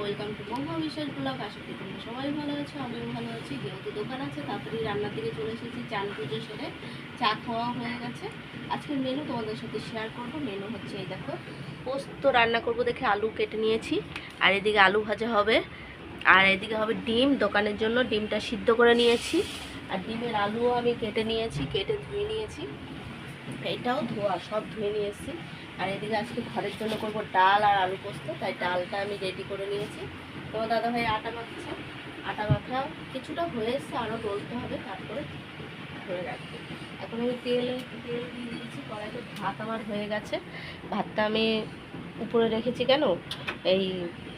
Welcome to মহা বিশেষ blog আশা করি তোমরা সবাই ভালো আছো, আমিও ভালো আছি, যেহেতু দোকান আছে, তাড়াতাড়ি রান্নার দিকে চলে এসেছি, চান পুজো সেরে চা খাওয়া হয়ে গেছে। আজকের মেনু তোমাদের সাথে শেয়ার করব মেনু হচ্ছে এই দেখো, পোস্ত রান্না করব দেখে আলু কেটে নিয়েছি, আর এদিকে আলু ভাজা হবে, আর এদিকে হবে ডিম, দোকানের জন্য ডিমটা সিদ্ধ করে নিয়েছি, আর ডিমের আলুও আমি কেটে নিয়েছি, কেটে ধুয়ে নিয়েছি। এটাও ধোয়া, সব ধুয়ে নিয়ে এসেছি আর এদিকে আজকে ঘরের জন্য করব ডাল আর আলু পোস্ত, তাই ডালটা আমি রেডি করে নিয়েছি। তোমার দাদা ভাই আটা মাখছে। আটা মাখা কিছুটা হয়ে এসছে আরও ডলতে হবে, তারপরে ধরে রাখবে। এখন আমি তেল তেল দিয়ে দিয়েছি, কড়াইতে ভাত আমার হয়ে গেছে। ভাতটা আমি উপরে রেখেছি কেন? এই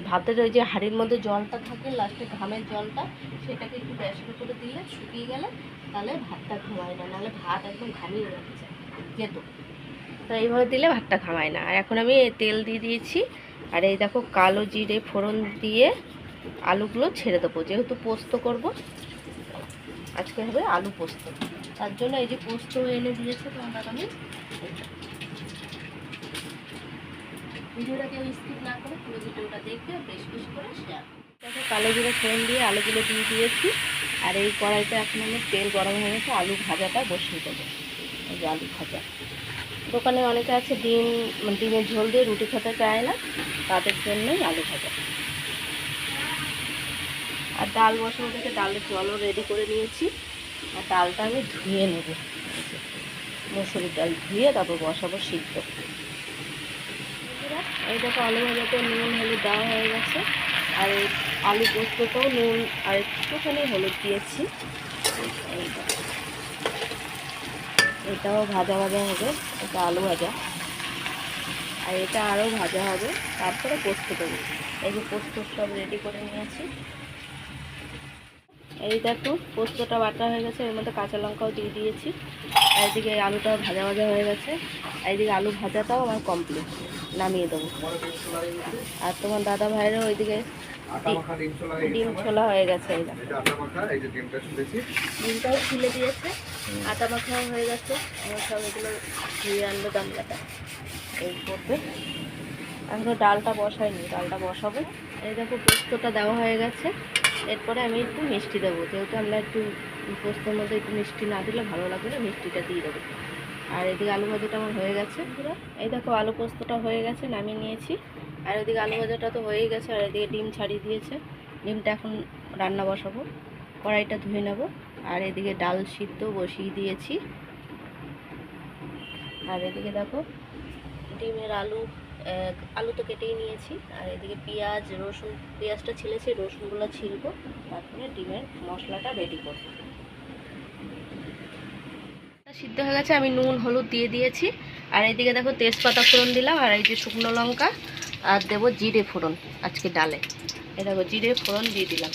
ভাতের ওই যে হাঁড়ির মধ্যে জলটা থাকে, লাস্টে ঘামের জলটা, সেটাকে একটু গ্যাসের করে দিলে শুকিয়ে গেলে, তাহলে ভাতটা ঘামায় না, নাহলে ভাত একদম ঘামিয়ে যাচ্ছে। যেত। তো এইভাবে দিলে ভাতটা ঘামায় না। আর এখন আমি তেল দিয়ে দিয়েছি। আর এই দেখো কালো জিরে ফোড়ন দিয়ে আলুগুলো ছেড়ে দেবো। যেহেতু পোস্ত করব, আজকে হবে আলু পোস্ত। তার জন্য এই যে পোস্ত এনে দিয়েছে তোমার আমি কালো জিরে ফোড়ন দিয়ে আলুগুলো দিয়ে দিয়েছি। আর এই কড়াইতে এখন আমি তেল গরম হয়ে গেছে, আলু ভাজাটা বসিয়ে দেবো। এই যে আলু ভাজা। দোকানে অনেকে আছে ডিম মানে ডিমের ঝোল দিয়ে রুটি খেতে চায় না, তাদের জন্যই আলু ভাজা। আর ডাল বসানো থেকে ডালের জলও রেডি করে নিয়েছি। আর ডালটা আমি ধুয়ে নেব। মসুরির ডাল ধুয়ে তারপর বসাবো সিদ্ধ। এই দেখো আলু ভাজাতে নুন, হলুদ দেওয়া হয়ে গেছে। আর এই আলু পোস্ততেও নুন আর একটুখানি হলুদ দিয়েছি। এই। এটাও ভাজা ভাজা হবে এটা আলু ভাজা। আর এটা আরও ভাজা হবে তারপরে পোস্ত দেবো। এই যে পোস্ত সব রেডি করে নিয়েছি। এই দেখো পোস্তটা বাটা হয়ে গেছে এর মধ্যে কাঁচা লঙ্কাও দিয়ে দিয়েছি। আর এদিকে আলুটাও ভাজা ভাজা হয়ে গেছে আর এদিকে আলু ভাজাটাও আমার কমপ্লিট নামিয়ে দেবো। আর তোমার দাদা ভাইয়েরও ওইদিকে ডিম ছোলা হয়ে ডিম গেছে ছোলা হয়ে ডিমটাও খুলে দিয়েছে। আটা মাখাও হয়ে গেছে। আমার সব এগুলো ধুয়ে আনলো গামলাটা। এই করবে এখনও ডালটা বসাইনি, ডালটা বসাবো। এই দেখো, পোস্তটা দেওয়া হয়ে গেছে। এরপরে আমি একটু মিষ্টি দেবো। যেহেতু আমরা একটু পোস্তর মধ্যে একটু মিষ্টি না দিলে ভালো লাগবে না, মিষ্টিটা দিয়ে দেবো। আর এদিকে আলু ভাজাটা আমার হয়ে গেছে পুরো। এই দেখো, আলু পোস্তটা হয়ে গেছে, নামিয়ে নিয়েছি। আর ওইদিকে আলু ভাজাটা তো হয়েই গেছে, আর এদিকে ডিম ছাড়িয়ে দিয়েছে। ডিমটা এখন রান্না বসাবো। কড়াইটা ধুয়ে নেব। আর এদিকে ডাল সিদ্ধ বসিয়ে দিয়েছি। আর এদিকে দেখো, ডিমের আলু আলু তো কেটেই নিয়েছি। আর এদিকে পেঁয়াজ, রসুন, পেঁয়াজটা ছিলেছি, রসুনগুলো ছিলবো। তারপরে ডিমের মশলাটা রেডি করব। সিদ্ধ হয়ে গেছে, আমি নুন, হলুদ দিয়ে দিয়েছি। আর এইদিকে দেখো, তেজপাতা ফোড়ন দিলাম, আর এই যে শুকনো লঙ্কা, আর দেবো জিরে ফোড়ন আজকে ডালে। এই দেখো, জিরে ফোড়ন দিয়ে দিলাম।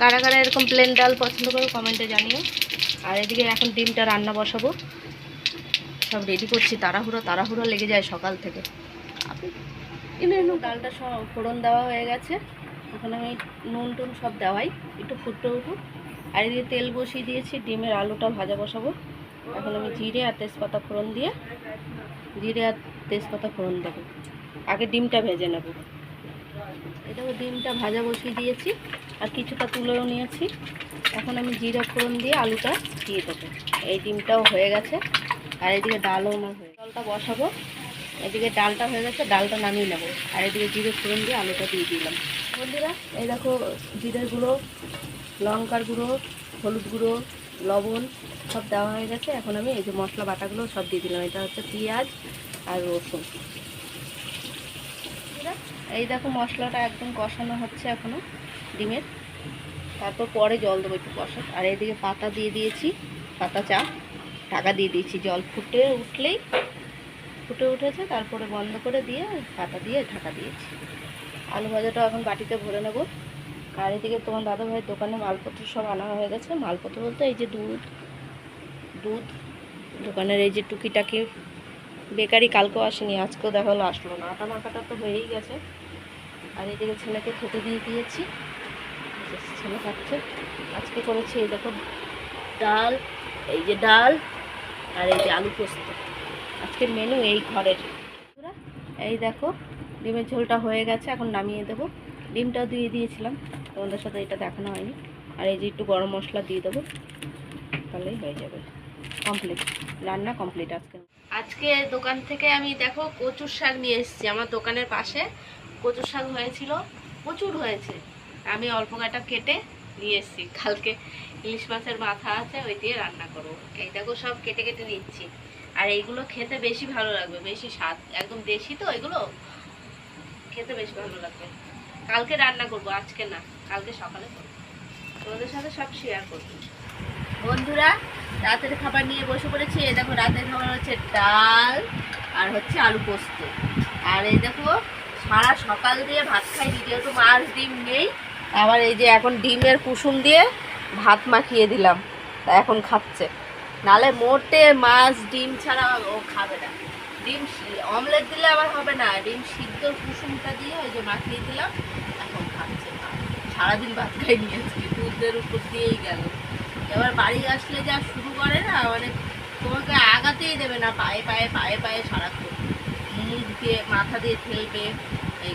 কারা কারা এরকম প্লেন ডাল পছন্দ করো কমেন্টে জানিও। আর এদিকে এখন ডিমটা রান্না বসাবো। সব রেডি করছি, তাড়াহুড়ো তাড়াহুড়ো লেগে যায় সকাল থেকে। ডালটা সব ফোড়ন দেওয়া হয়ে গেছে। ওখানে আমি নুন টুন সব দেওয়াই, একটু ফুটতে উঠুক। আর এদিকে তেল বসিয়ে দিয়েছি, ডিমের আলুটা ভাজা বসাবো। এখন আমি জিরে আর তেজপাতা ফোড়ন দিয়ে, জিরে আর তেজপাতা ফোড়ন দেবো। আগে ডিমটা ভেজে নেব। এটাকে ডিমটা ভাজা বসিয়ে দিয়েছি। আর কিছুটা তুলেও নিয়েছি। এখন আমি জিরা ফোড়ন দিয়ে আলুটা দিয়ে দেবো। এই ডিমটাও হয়ে গেছে। আর এদিকে ডালও আমার হয়ে ডালটা বসাবো। এদিকে ডালটা হয়ে গেছে, ডালটা নামিয়ে নেব। আর এদিকে জিরে ফোড়ন দিয়ে আলুটা দিয়ে দিলাম। বন্ধুরা, এই দেখো জিরের গুঁড়ো, লঙ্কার গুঁড়ো, হলুদ গুঁড়ো, লবণ সব দেওয়া হয়ে গেছে। এখন আমি এই যে মশলা বাটাগুলো সব দিয়ে দিলাম। এটা হচ্ছে পেঁয়াজ আর রসুন। এই দেখো মশলাটা একদম কষানো হচ্ছে এখনও। ডিমের। তারপর পরে জল দেবো একটু কষা আর এদিকে পাতা দিয়ে দিয়েছি, পাতা চা। ঢাকা দিয়ে দিয়েছি জল। ফুটে উঠলেই, ফুটে উঠেছে, তারপরে বন্ধ করে দিয়ে পাতা দিয়ে ঢাকা দিয়েছি। আলু ভাজাটা এখন বাটিতে ভরে নেব। আর এদিকে তোমার দাদা ভাইয়ের দোকানে মালপত্র সব আনা হয়ে গেছে। মালপত্র বলতে এই যে দুধ দুধ। দোকানের এই যে টুকিটাকি বেকারি কালকেও আসেনি, আজকেও দেখা হলো, আসলো না। আটা মাখাটা তো হয়েই গেছে। আর এদিকে ছেলেকে খেতে দিয়ে দিয়েছি। যে ছেলে খাচ্ছে আজকে করেছি এই দেখো ডাল, এই যে ডাল আর এই যে আলু পোস্ত। আজকের মেনু এই ঘরের। এই দেখো, ডিমের ঝোলটা হয়ে গেছে, এখন নামিয়ে দেবো। ডিমটাও দিয়ে দিয়েছিলাম, তোমাদের সাথে এটা দেখানো হয়নি। আর এই যে একটু গরম মশলা দিয়ে দেবো, তাহলেই হয়ে যাবে। কমপ্লিট রান্না কমপ্লিট আজকে। আজকে দোকান থেকে আমি দেখো কচুর শাক নিয়ে এসেছি, আমার দোকানের পাশে কচুর শাক হয়েছিল, প্রচুর হয়েছে। আমি অল্প কাটা কেটে নিয়ে এসেছি। কালকে ইলিশ মাছের মাথা আছে, ওই দিয়ে রান্না করব। এই দেখো সব কেটে কেটে নিচ্ছি। আর এইগুলো খেতে বেশি ভালো লাগবে, বেশি স্বাদ। একদম দেশি তো এগুলো, খেতে বেশি ভালো লাগবে। কালকে রান্না করব, আজকে না, কালকে সকালে করব। তোমাদের সাথে সব শেয়ার করব। বন্ধুরা, রাতের খাবার নিয়ে বসে পড়েছি। এই দেখো রাতের খাবার হচ্ছে ডাল আর হচ্ছে আলু পোস্ত। আর এই দেখো সারা সকাল দিয়ে ভাত খাইনি, যেহেতু মাছ ডিম নেই আবার এই যে এখন ডিমের কুসুম দিয়ে ভাত মাখিয়ে দিলাম। তা এখন খাচ্ছে। নালে মোটে মাছ, ডিম ছাড়া ও খাবে না। ডিম অমলেট দিলে আবার হবে না। ডিম সিদ্ধ কুসুমটা দিয়ে ওই যে মাখিয়ে দিলাম, এখন খাচ্ছে। সারাদিন ভাত খাই নিয়েছি দুধের উপর দিয়েই গেল। এবার বাড়ি আসলে যা শুরু করে না মানে তোমাকে আগাতেই দেবে না, পায়ে পায়ে পায়ে পায়ে সারাক্ষণ। মুখ দিয়ে, মাথা দিয়ে ঠেলবে, এই